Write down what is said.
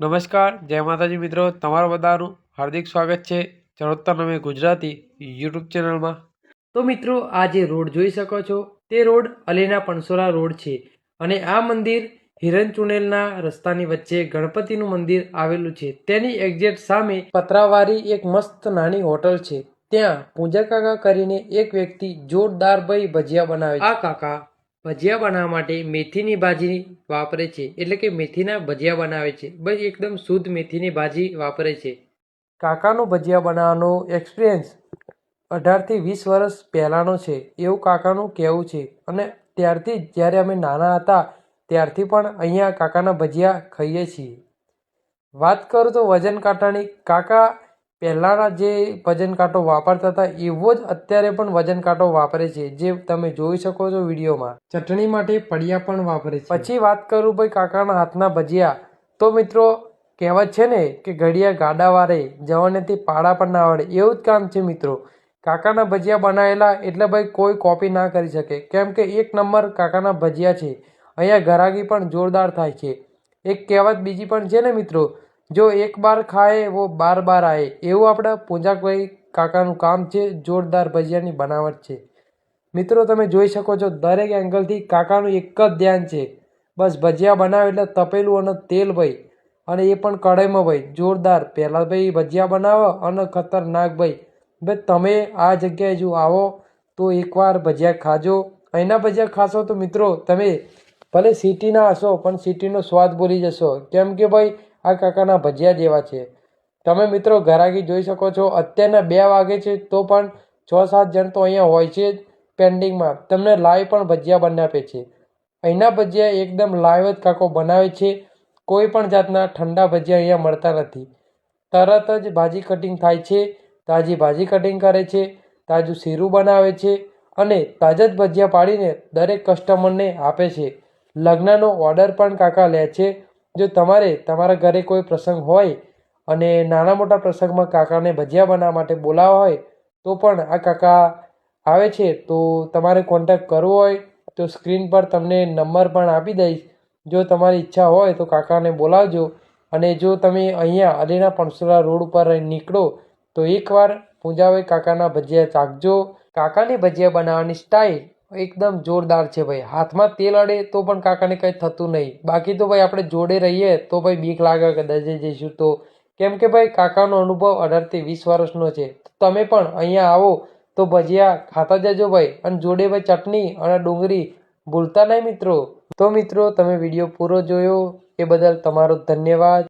નમસ્કાર, જય માતાજી મિત્રો. તમારા બધાનું હાર્દિક સ્વાગત છે ચરોતર નમે ગુજરાતી યુટ્યુબ ચેનલમાં. તો મિત્રો, આ જે રોડ જોઈ શકો છો, તે રોડ અલીના પણસોરા રોડ છે અને આ મંદિર હિરણ ચુનેલના રસ્તાની વચ્ચે ગણપતિનું મંદિર આવેલું છે. તેની એક્ઝેક્ટ સામે પતરાવાળી એક મસ્ત નાની હોટલ છે. ત્યાં પૂજા કાકા કરીને એક વ્યક્તિ જોરદાર ભાઈ ભજીયા બનાવે આ કાકા ભજીયા બનાવવા માટે મેથીની ભાજી વાપરે છે. એટલે કે મેથીના ભજીયા બનાવે છે. બસ એકદમ શુદ્ધ મેથીની ભાજી વાપરે છે. કાકાનો ભજીયા બનાવવાનો એક્સપિરિયન્સ અઢારથી વીસ વર્ષ પહેલાંનો છે. એવું કાકાનું કહેવું છે. અને ત્યારથી જ્યારે અમે નાના હતા, ત્યારથી પણ અહીંયા કાકાના ભજીયા ખાઈએ છીએ. વાત કરું તો વજન કાંટાની, કાકા પહેલાંના જે વજન કાંટો વાપરતા હતા એવો જ અત્યારે પણ વજન કાંટો વાપરે છે જે તમે જોઈ શકો છો વિડીયોમાં. ચટણી માટે પડિયા પણ વાપરે છે. પછી વાત કરું ભાઈ કાકાના હાથના ભજીયા. તો મિત્રો કહેવત છે ને કે ઘડિયા ગાડા વારે જવાનેથી પાડા પણ ના આવડે એવું જ કામ છે મિત્રો. કાકાના ભજીયા બનાવેલા એટલે ભાઈ કોઈ કોપી ના કરી શકે. કેમ કે એક નંબર કાકાના ભજીયા છે. અહીંયા ઘરાગી પણ જોરદાર થાય છે. એક કહેવત બીજી પણ છે ને મિત્રો જો એક બાર ખાય, વો બાર બાર આવે એવું આપણા પૂંજાકભાઈ કાકાનું કામ છે, જોરદાર ભજીયાની બનાવટ છે. મિત્રો, તમે જોઈ શકો છો, દરેક એંગલથી કાકાનું એક જ ધ્યાન છે. બસ ભજીયા બનાવે એટલે તપેલું અને તેલ ભાઈ. અને એ પણ કઢાઈમાં ભાઈ. જોરદાર. પહેલાં ભાઈ ભજીયા બનાવો અને ખતરનાક ભાઈ. ભાઈ તમે આ જગ્યાએ જો આવો, તો એકવાર ભજીયા ખાજો. અહીંના ભજીયા ખાશો તો મિત્રો, તમે ભલે સિટીના હશો, પણ સિટીનો સ્વાદ ભૂલી જશો. કેમ કે ભાઈ આ કાકાના ભજીયા જેવા છે. તમે મિત્રો ઘરાગી જોઈ શકો છો. અત્યારના બે વાગે છે તો પણ છ સાત જણ તો અહીંયા હોય છે પેન્ડિંગમાં તમને લાઈવ પણ ભજીયા બનાવે છે. અહીંના ભજીયા એકદમ લાઈવ જ કાકો બનાવે છે. કોઈ પણ જાતના ઠંડા ભજીયા અહીંયા મળતા નથી. તરત જ ભાજી કટિંગ થાય છે. તાજી ભાજી કટિંગ કરે છે. તાજું શીરું બનાવે છે. અને તાજા જ ભજીયા પાડીને દરેક કસ્ટમરને આપે છે. લગ્નનો ઓર્ડર પણ કાકા લે છે. જો તમારે, તમારા ઘરે કોઈ પ્રસંગ હોય અને નાના મોટા પ્રસંગમાં કાકાને ભજીયા બનાવવા માટે બોલાવવા હોય, તો પણ આ કાકા આવે છે, તો તમારે કોન્ટેક્ટ કરવો હોય, તો સ્ક્રીન પર તમને નંબર પણ આપી દઈશ. જો તમારી ઈચ્છા હોય, તો કાકાને બોલાવજો. અને જો તમે અહીંયા અલીના પણસુરા રોડ ઉપર નીકળો, તો એકવાર પૂંજાભાઈ કાકાના ભજીયા ચાખજો. કાકાની ભજીયા બનાવવાની સ્ટાઇલ એકદમ જોરદાર છે ભાઈ. હાથમાં તેલ અડે તો પણ કાકાને કંઈ થતું નહીં. બાકી તો ભાઈ આપણે જોડે રહીએ તો ભાઈ બીક લાગે કે દજે જઈશું તો. કેમ કે ભાઈ કાકાનો અનુભવ અઢારથી વીસ વર્ષનો છે. તમે પણ અહીંયા આવો તો ભજીયા ખાતા જજો ભાઈ. અને જોડે ભાઈ ચટણી અને ડુંગળી ભૂલતા નહીં મિત્રો. તો મિત્રો, તમે વીડિયો પૂરો જોયો એ બદલ તમારો ધન્યવાદ.